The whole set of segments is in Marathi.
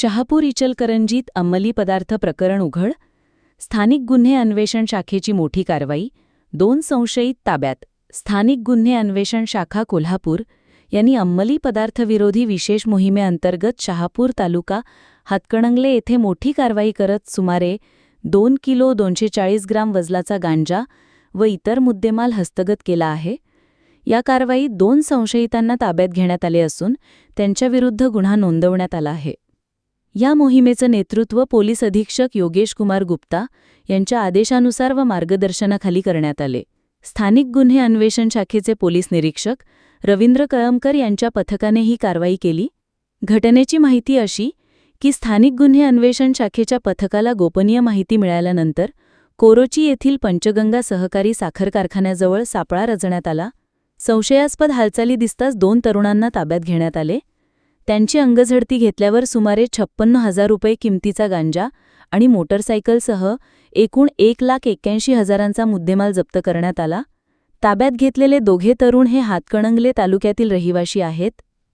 शहापूर इचलकरंजीत अंमली पदार्थ प्रकरण उघड स्थानिक गुन्हे अन्वेषण शाखेची मोठी कारवाई दोन संशयित ताब्यात स्थानिक गुन्हे अन्वेषण शाखा कोल्हापूर यांनी अंमली पदार्थविरोधी विशेष मोहिमेअंतर्गत शहापूर तालुका हातकणंगले येथे मोठी कारवाई करत सुमारे दोन किलो दोनशे चाळीस ग्राम वजलाचा गांजा व इतर मुद्देमाल हस्तगत केला आहे. या कारवाईत दोन संशयितांना ताब्यात घेण्यात आले असून त्यांच्याविरुद्ध गुन्हा नोंदवण्यात आला आहे. या मोहिमेचं नेतृत्व पोलीस अधीक्षक योगेश कुमार गुप्ता यांच्या आदेशानुसार व मार्गदर्शनाखाली करण्यात आले. स्थानिक गुन्हे अन्वेषण शाखेचे पोलीस निरीक्षक रवींद्र कळमकर यांच्या पथकाने ही कारवाई केली. घटनेची माहिती अशी की स्थानिक गुन्हे अन्वेषण शाखेच्या पथकाला गोपनीय माहिती मिळाल्यानंतर कोरोची येथील पंचगंगा सहकारी साखर कारखान्याजवळ सापळा रचण्यात आला. संशयास्पद हालचाली दिसताच दोन तरुणांना ताब्यात घेण्यात आले. त्यांची अंगझडती घेतल्यावर सुमारे छप्पन्न हजार रुपये किमतीचा गांजा आणि मोटरसायकलसह एकूण एक लाख एक्क्याऐंशी हजारांचा मुद्देमाल जप्त करण्यात आला. ताब्यात घेतलेले दोघे तरुण हे हातकणंगले तालुक्यातील रहिवाशी आहेत.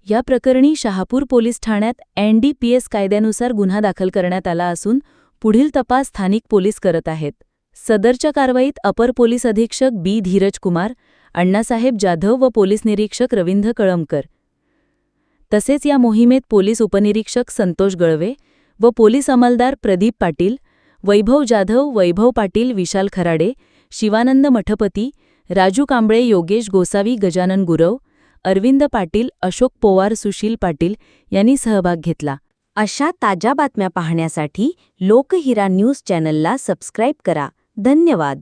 या प्रकरणी शहापूर पोलीस ठाण्यात एनडीपीएस कायद्यानुसार गुन्हा दाखल करण्यात आला असून पुढील तपास स्थानिक पोलीस करत आहेत. सदरच्या कारवाईत अपर पोलीस अधीक्षक बी धीरज कुमार अण्णासाहेब जाधव व पोलीस निरीक्षक रवींद्र कळमकर तसेच या मोहिमेत पोलीस उपनिरीक्षक संतोष गळवे व पोलीस अंमलदार प्रदीप पाटील वैभव जाधव वैभव पाटील विशाल खराडे शिवानंद मठपती राजू कांबळे योगेश गोसावी गजानन गुरव अरविंद पाटील अशोक पोवार सुशील पाटील यांनी सहभाग घेतला. अशा ताज्या बातम्या पाहण्यासाठी लोकहिरा न्यूज चॅनलला सबस्क्राईब करा. धन्यवाद.